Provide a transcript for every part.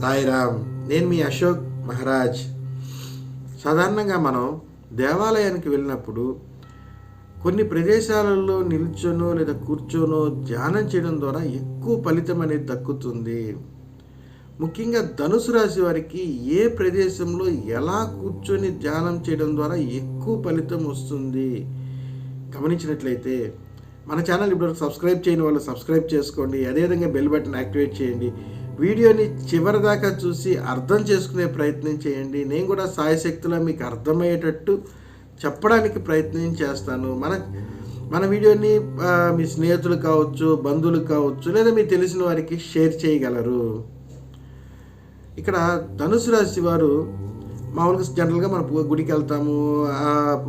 సాయిరామ్ నేను మీ అశోక్ మహారాజ్. సాధారణంగా మనం దేవాలయానికి వెళ్ళినప్పుడు కొన్ని ప్రదేశాలలో నిల్చొనో లేదా కూర్చోనో ధ్యానం చేయడం ద్వారా ఎక్కువ ఫలితం అనేది దక్కుతుంది. ముఖ్యంగా ధనుసు రాశి వారికి ఏ ప్రదేశంలో ఎలా కూర్చొని ధ్యానం చేయడం ద్వారా ఎక్కువ ఫలితం వస్తుంది? గమనించినట్లయితే మన ఛానల్ ఇప్పుడు సబ్స్క్రైబ్ చేయని వాళ్ళు సబ్స్క్రైబ్ చేసుకోండి అదేవిధంగా బెల్ బటన్ యాక్టివేట్ చేయండి. వీడియోని చివరి దాకా చూసి అర్థం చేసుకునే ప్రయత్నం చేయండి. నేను కూడా సాయశక్తిలో మీకు అర్థమయ్యేటట్టు చెప్పడానికి ప్రయత్నం చేస్తాను. మన మన వీడియోని మీ స్నేహితులు కావచ్చు బంధువులు కావచ్చు లేదా మీకు తెలిసిన వారికి షేర్ చేయగలరు. ఇక్కడ ధనుసు రాశి వారు మామూలుగా జనరల్గా మనం గుడికి వెళ్తాము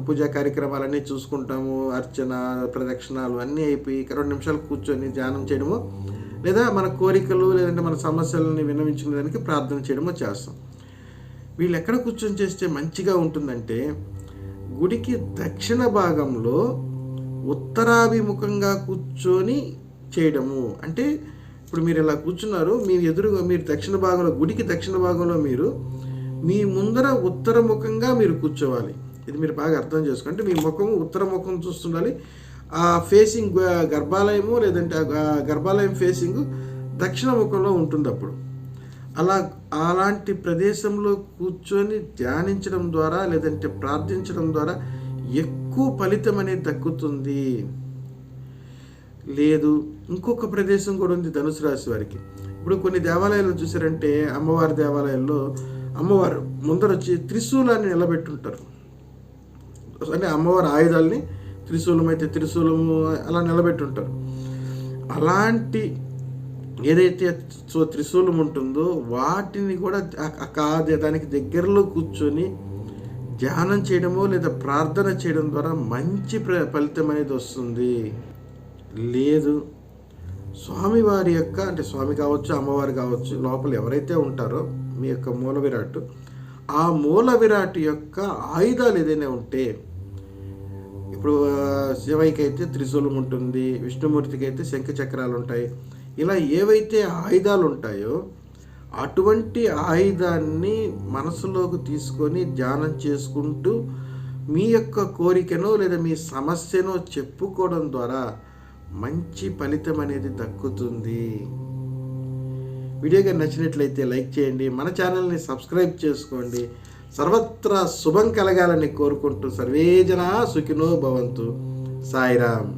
పూజా కార్యక్రమాలన్నీ చూసుకుంటాము అర్చన ప్రదక్షిణాలు అన్నీ అయిపోయి ఇక రెండు నిమిషాలు కూర్చొని ధ్యానం చేయడము లేదా మన కోరికలు లేదంటే మన సమస్యలని విన్నవించుకునేదానికి ప్రార్థన చేయడమో చేస్తాం. వీళ్ళు ఎక్కడ కూర్చొని చేస్తే మంచిగా ఉంటుందంటే గుడికి దక్షిణ భాగంలో ఉత్తరాభిముఖంగా కూర్చొని చేయడము. అంటే ఇప్పుడు మీరు ఇలా కూర్చున్నారు మీరు ఎదురుగా మీరు దక్షిణ భాగంలో గుడికి దక్షిణ భాగంలో మీరు మీ ముందర ఉత్తరముఖంగా మీరు కూర్చోవాలి. ఇది మీరు బాగా అర్థం చేసుకోండి. మీ ముఖం ఉత్తర ముఖం చూస్తుండాలి. ఆ ఫేసింగ్ గర్భాలయము లేదంటే ఆ గర్భాలయం ఫేసింగ్ దక్షిణ ముఖంలో ఉంటుంది అప్పుడు. అలా అలాంటి ప్రదేశంలో కూర్చొని ధ్యానించడం ద్వారా లేదంటే ప్రార్థించడం ద్వారా ఎక్కువ ఫలితం అనేది దక్కుతుంది. లేదు ఇంకొక ప్రదేశం కూడా ఉంది ధనుసు రాశి వారికి. ఇప్పుడు కొన్ని దేవాలయాలు చూసారంటే అమ్మవారి దేవాలయాల్లో అమ్మవారు ముందర వచ్చి త్రిశూలాన్ని నిలబెట్టుంటారు. అంటే అమ్మవారి ఆయుధాలని త్రిశూలం అయితే త్రిశూలము అలా నిలబెట్టుంటారు. అలాంటి ఏదైతే సో త్రిశూలం ఉంటుందో వాటిని కూడా కాదే దానికి దగ్గరలో కూర్చొని ధ్యానం చేయడమో లేదా ప్రార్థన చేయడం ద్వారా మంచి ప్ర- ఫలితం అనేది వస్తుంది. లేదు స్వామివారి యొక్క అంటే స్వామి కావచ్చు అమ్మవారు కావచ్చు లోపల ఎవరైతే ఉంటారో మీ యొక్క మూల విరాట్. ఆ మూల విరాట్ యొక్క ఆయుధాలు ఏదైనా ఉంటే ఇప్పుడు శివైకి శివయ్యకి అయితే త్రిశూలం ఉంటుంది విష్ణుమూర్తికి అయితే శంఖ చక్రాలు ఉంటాయి. ఇలా ఏవైతే ఆయుధాలు ఉంటాయో అటువంటి ఆయుధాన్ని మనసులోకి తీసుకొని ధ్యానం చేసుకుంటూ మీ యొక్క కోరికనో లేదా మీ సమస్యనో చెప్పుకోవడం ద్వారా మంచి ఫలితం అనేది దక్కుతుంది. వీడియో కానీ నచ్చినట్లయితే లైక్ చేయండి. మన ఛానల్ని సబ్స్క్రైబ్ చేసుకోండి. సర్వత్రా శుభం కలగాలని కోరుకుంటూ సర్వేజన సుఖినో భవంతు. సాయిరామ్.